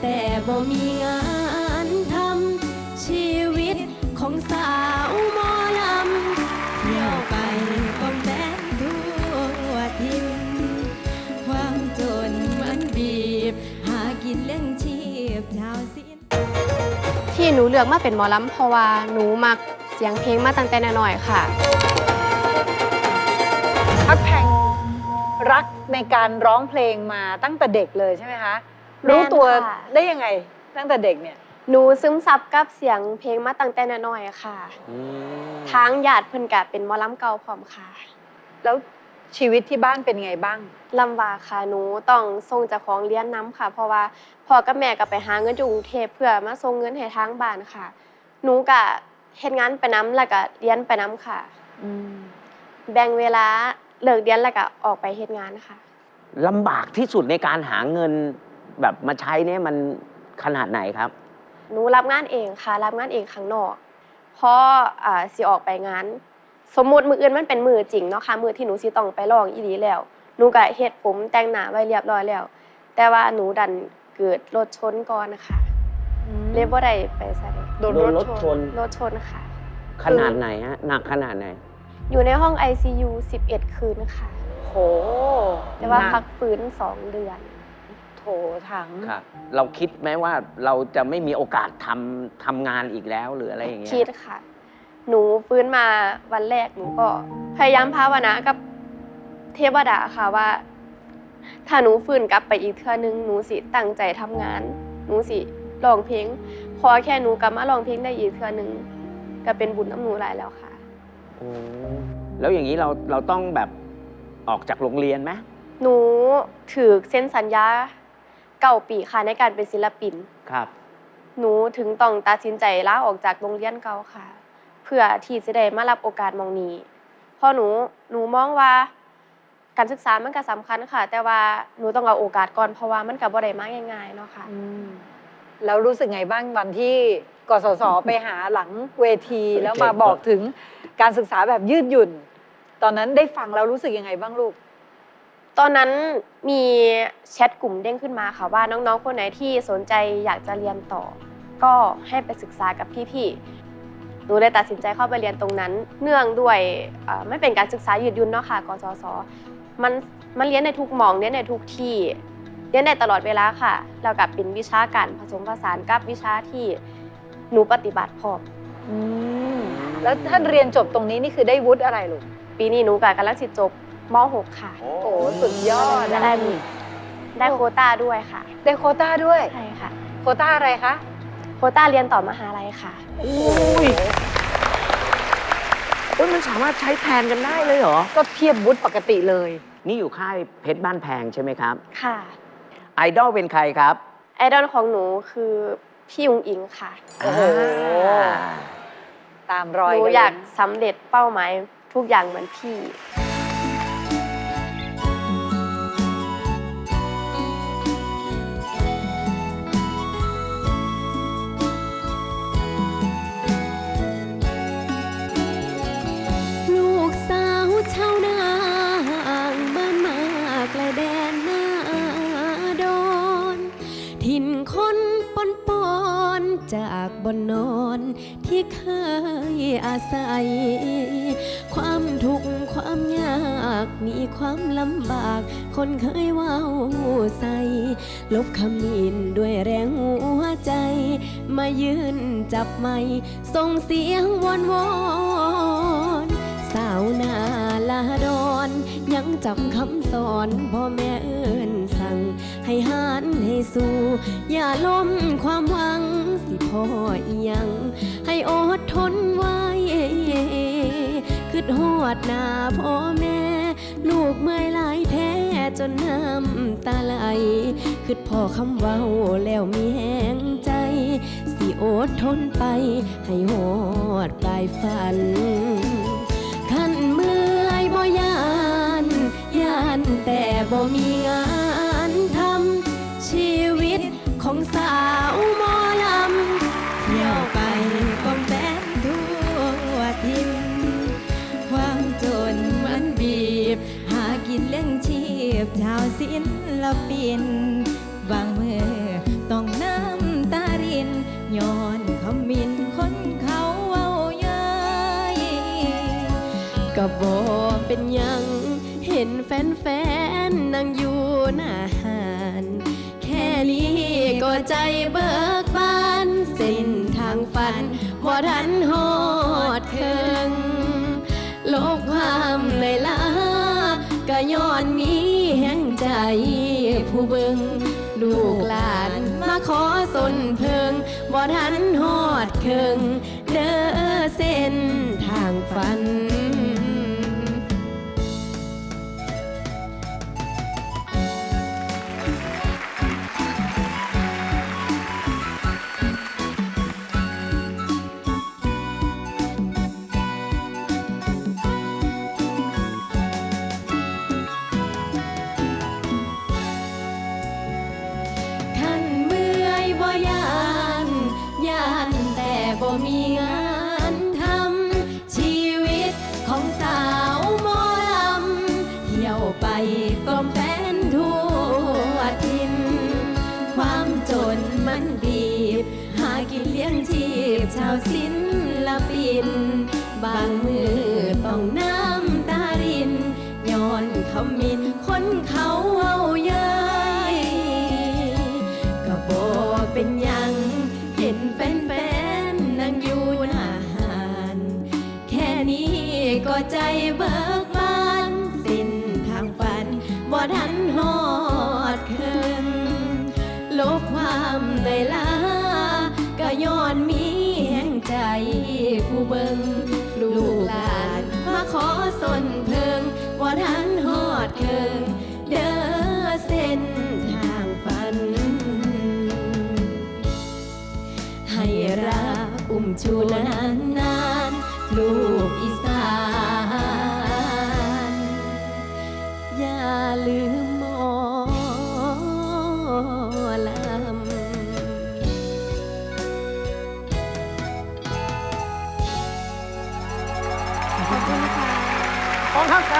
แต่บ่มีงานทำชีวิตของสาวหมอลำเที่ยวไปก้มแต้มทั่วทิมความจนมันบีบ หากินเลี้ยงชีพชาวสินที่หนูเลือกมาเป็นหมอลำเพราะว่าหนูมักเสียงเพลงมาตั้งแต่น้อยๆค่ะพักแพงรักในการร้องเพลงมาตั้งแต่เด็กเลยใช่ไหมคะแม่น รู้ตัวค่ะได้ยังไง ตั้งแต่เด็กเนี่ย หนูซึมซับกับเสียงเพลงมาตั้งแต่น้อยๆค่ะอืมทางญาติเพิ่นกะเป็นหมอลำเก่าพร้อมค่ะ แล้วชีวิตที่บ้านเป็นไงบ้างลำบากค่ะหนูต้องส่งเจากของเลี้ยนน้ำค่ะ เพราะว่าพ่อกับแม่ก็ไปหาเงินอยู่กรุงเทพเพื่อมาส่งเงินให้ทางบ้านค่ะ หนูกะเฮ็ดงานไปน้ำแล้วก็เรียนไปน้ำค่ะแบ่งเวลาเลิกเรียนแล้วก็ออกไปเฮ็ดงานค่ะลำบากที่สุดในการหาเงิน แบบมาใช้เนี่ยมันขนาดไหนครับ หนูรับงานเองค่ะ รับงานเองข้างนอกพออ่าสิออกไปงาน สมมุติมืออื่นมันเป็นมือจริงเนาะค่ะมือที่หนูสิต้องไปลองอีหลีแล้วหนูก็เฮ็ดผมแต่งหน้าไว้เรียบร้อยแล้ว แต่ว่าหนูดันเกิดรถชนก่อนนะคะเลยบ่ได้ไปใส่โดนโดนรรถถชชนนรถชนค่ะ ขนาดไหนฮะหนักขนาดไหน อยู่ในห้อง ICU 11 คืนค่ะโหแต่ว่าหนักพักฟื้น 2 เดือน โถถัง ครับ เราคิดไหมว่าเราจะไม่มีโอกาสทำทำงานอีกแล้วหรืออะไรอย่างเงี้ยคิดค่ะ หนูฟื้นมาวันแรกหนูก็ พยายามภาวนากับเทวดาค่ะว่า ถ้าหนูฟื้นกลับไปอีกเทื่อนึงหนูสิตั้งใจทำงาน หนูสิร้องเพลงพอแค่หนูกลับมาร้องเพลงได้อีกเทื่อนึงก็เป็นบุญน้ำหนูหลายแล้วค่ะ โอ้แล้วอย่างนี้เราเราต้องแบบออกจากโรงเรียนไหมหนูถือเซ็นสัญญา เก่าปีค่ะในการเป็นศิลปิน ครับ หนูถึงต้องตัดสินใจลาออกจากโรงเรียนเก่าค่ะ เพื่อที่จะได้มารับโอกาสหมองนี้เพราะหนูหนูมองว่า การศึกษามันก็สำคัญค่ะ แต่ว่าหนูต้องเอาโอกาสก่อนเพราะว่ามันก็บ่ได้มาง่ายๆเนาะค่ะ แล้วรู้สึกไงบ้างวันที่กสศไปหาหลังเวทีแล้วมาบอกถึงการศึกษาแบบยืดหยุ่น ตอนนั้นได้ฟังแล้วรู้สึกยังไงบ้างลูก ตอนนั้นมีแชทกลุ่มเด้งขึ้นมาค่ะว่าน้องๆคนไหนที่สนใจอยากจะเรียนต่อ ก็ให้ไปศึกษากับพี่ๆหนูเลยตัดสินใจเข้าไปเรียนตรงนั้น เนื่องด้วยเอ่อไม่เป็นการศึกษายืดหยุ่นเนาะค่ะกศศมันมันเรียนในทุกหมองเรียนในทุกที่เรียนได้ตลอดเวลาค่ะแล้วกับเป็นวิชาการผสมผสานกับวิชาที่หนูปฏิบัติพร้อมแล้วถ้าเรียนจบตรงนี้นี่คือได้วุฒิอะไรลูกปีนี้หนูกับกำลังสิจบ ม .6 ค่ะ โอ้โอ้สุดยอดได้อะได้ได้โควต้าด้วยค่ะ ได้โควต้าด้วย ใช่ค่ะ โควต้าอะไรคะโควต้าเรียนต่อมหาลัยค่ะ อุ้ยโอ้ยมันสามารถใช้แทนกันได้เลยเหรอ ก็เทียบวุฒิปกติเลย นี่อยู่ค่ายเพชรบ้านแพงใช่ไหมครับ ค่ะ ไอดอลเป็นใครครับไอดอลของหนูคือพี่ยุงอิงค่ะ โอ้โห อ่า ตามหรอยนูกันเลอยากสำเร็จเป้าหมายทุกอย่างเหมือนพี่ ถิ่นคนปนปอนจากบนนอนที่เคยอาศัย ความทุกข์ความยากมีความลำบาก คนเคยว้าใส่ลบคำนินด้วยแรงหัวใจ มายืนจับไม้ส่งเสียงวอนวอนสาวนาลาดอน ยังจำคำสอนพ่อแม่เอินสั่ง ให้หันให้สู้ อย่าล้มความหวัง สิพ่ออียัง ให้อดทนไว้คือหอดหน้าพ่อแม่ ลูกเมื่อยหลายแท้จนน้ำตาไหลคือพ่อคำเว้าแล้วมีแหงใจ สิอดทนไป ให้หอดปลายฝันขันเมื่อยบ่ยาน ยานแต่บ่มีงาน บชาวสินละปินบางเมื่อต้องน้ำตารินย้อนขมินคนเขาเอาย้ยกะบอกเป็นยังเห็นแฟนๆนั่งอยู่หน้าหานแค่นี้ก็ใจเบิกบานสิ้นทางฝันบ่ทันหอดเคิงโลกความเลยละก็ย้อน ง ลูกหลานมาขอสนเพิงบ่ทันหอดเคิงเด้อเส้นทางฝัน มีงานทำชีวิตของสาวหมอลำเที่ยวไปกลมแฟนทั่วทิน ความจนมันบีบ หากินเลี้ยงชีพชาวศิลปิน บางมือต้องน้ำตาริน ย้อนเขมินคนเขา ใจเบิกบานสิ้นทางฝันบ่ทันหอดเคินลบความเลยล้าก็ย้อนมีแห่งใจผู้เบิงลูกหลานมาขอสนเพิงว่ทันหอดเคิงเด้อเส้นทางฝัน ให้รักอุ้มชูนานนาน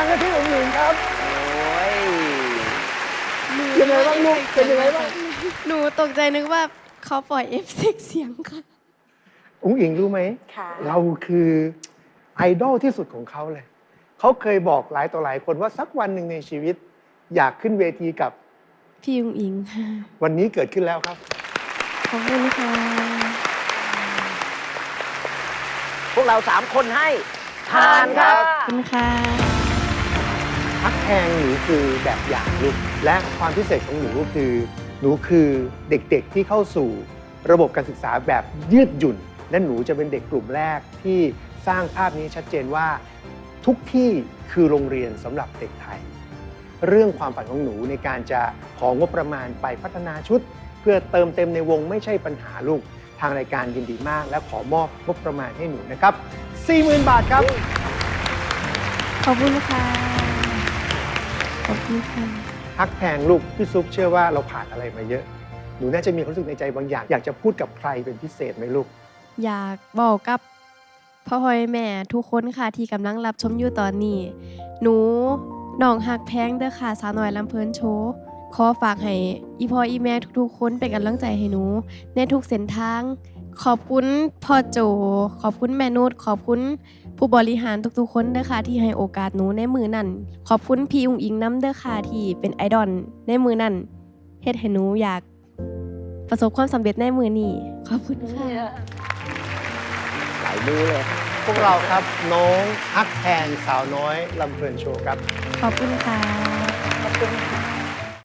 างกันที่อุ๋งหญิงครับโอ้ยยังไงบ้างลูกเป็นยังไงบ้างหนูตกใจนึกว่าเขาปล่อยเอฟเฟกต์เสียงค่ะอุ๋งหญิงรู้ไหมค่ะ เราคือไอดอลที่สุดของเขาเลย เขาเคยบอกหลายต่อหลายคนว่าสักวันหนึ่งในชีวิต อยากขึ้นเวทีกับพี่ยุงอิงค่ะ วันนี้เกิดขึ้นแล้วครับ ขอบคุณค่ะ พวกเราสามคนให้ทานครับ ขอบคุณค่ะ พักแพงหนูคือแบบอย่างลูกและความพิเศษของหนูก็คือ หนูคือเด็กๆที่เข้าสู่ระบบการศึกษาแบบยืดหยุ่น และหนูจะเป็นเด็กกลุ่มแรกที่สร้างภาพนี้ชัดเจนว่าทุกที่คือโรงเรียนสำหรับเด็กไทย เรื่องความฝันของหนูในการจะของงบประมาณไปพัฒนาชุด เพื่อเติมเต็มในวงไม่ใช่ปัญหาลูกทางรายการยินดีมาก และขอมอบงบประมาณให้หนูนะครับ 40,000 บาทครับ ขอบคุณนะคะ ขอบคุณค่ะฮักแพงลูกพี่ซุปเชื่อว่าเราผ่านอะไรมาเยอะ หนูน่าจะมีความรู้สึกในใจบางอย่าง อยากจะพูดกับใครเป็นพิเศษไหมลูก อยากบอกกับพ่อพ่อแม่ทุกคนค่ะที่กำลังรับชมอยู่ตอนนี้ หนูน้องหักแพงเด้อค่ะสาวน้อยลำเพลินโชว์ขอฝากให้อีพ่ออีแม่ทุกๆ คนเป็นกำลังใจให้หนู ในทุกเส้นทาง ขอบคุณพ่อโจ ขอบคุณแม่นุชขอบคุณ ผู้บริหารทุกๆคนเด้อค่ะที่ให้โอกาสหนูในมือนั่นขอบคุณพี่อุงอิงน้ำเด้อค่ะที่เป็นไอดอลในมือนั่นเฮ็ดให้หนูอยากประสบความสำเร็จในมือนี้ขอบคุณค่ะ หลายมือเลย พวกเราครับน้องฮักแพงสาวน้อยลำเพลินโชว์ครับ ขอบคุณค่ะ ขอบคุณค่ะ